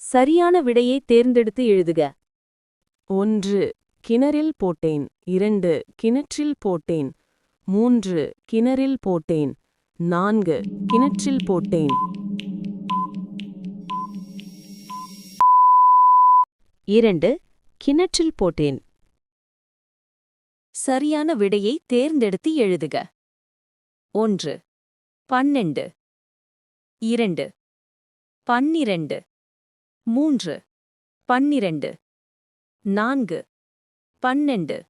சரியான விடையை தேர்ந்தெடுத்து எழுதுக. ஒன்று கிணறில் போட்டேன். இரண்டு கிணற்றில் போட்டேன். மூன்று கிணறில் போட்டேன். நான்கு கிணற்றில் போட்டேன். இரண்டு கிணற்றில் போட்டேன். சரியான விடையை தேர்ந்தெடுத்து எழுதுக. ஒன்று பன்னெண்டு. இரண்டு பன்னிரண்டு. மூன்று. பன்னிரண்டு. நான்கு. பன்னெண்டு.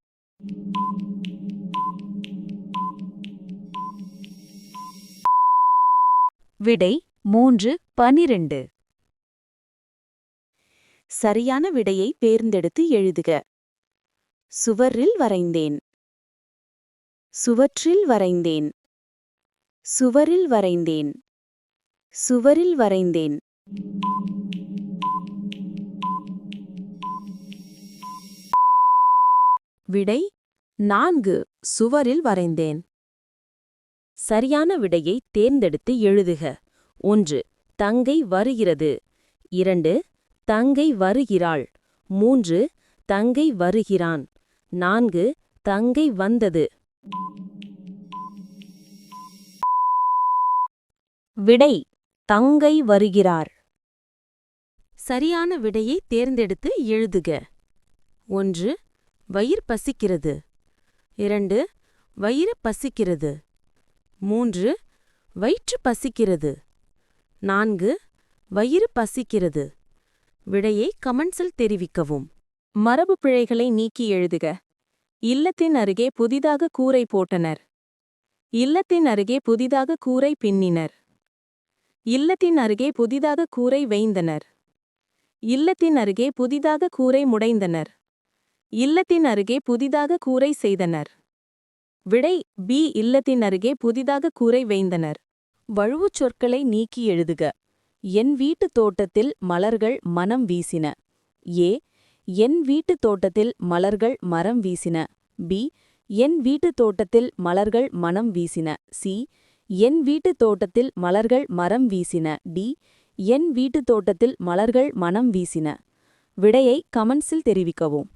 விடை மூன்று பனிரெண்டு சரியான விடையை தேர்ந்தெடுத்து எழுதுக. சுவரில் வரைந்தேன். சுவற்றில் வரைந்தேன். சுவரில் வரைந்தேன். சுவரில் வரைந்தேன். விடை நான்கு. சுவரில் வரைந்தேன். சரியான விடையை தேர்ந்தெடுத்து எழுதுக. ஒன்று. தங்கை வருகிறது. இரண்டு. தங்கை வருகிறாள். மூன்று. தங்கை வருகிறான். நான்கு. தங்கை வந்தது. விடை தங்கை வருகிறார். சரியான விடையை தேர்ந்தெடுத்து எழுதுக. ஒன்று. வயிறு பசிக்கிறது. இரண்டு வயிறு பசிக்கிறது. மூன்று வயிற்று பசிக்கிறது. நான்கு வயிறு பசிக்கிறது. விடையை கமெண்ட்ஸில் தெரிவிக்கவும். மரபு பிழைகளை நீக்கி எழுதுக. இல்லத்தின் அருகே புதிதாக கூரை போட்டனர். இல்லத்தின் அருகே புதிதாக கூரை பின்னினர். இல்லத்தின் அருகே புதிதாக கூரை வைந்தனர் இல்லத்தின் அருகே புதிதாக கூரை முடைந்தனர். இல்லத்தின் அருகே புதிதாக கூரை செய்தனர். விடை பி இல்லத்தின் அருகே புதிதாக கூரை வைந்தனர். வழுவுச் சொற்களை நீக்கி எழுதுக. என் வீட்டு தோட்டத்தில் மலர்கள் மனம் வீசின. ஏ என் வீட்டு தோட்டத்தில் மலர்கள் மரம் வீசின. பி என் வீட்டு தோட்டத்தில் மலர்கள் மனம் வீசின. சி என் வீட்டு தோட்டத்தில் மலர்கள் மரம் வீசின. டி என் வீட்டு தோட்டத்தில் மலர்கள் மனம் வீசின. விடையை கமெண்ட்ஸில் தெரிவிக்கவும்.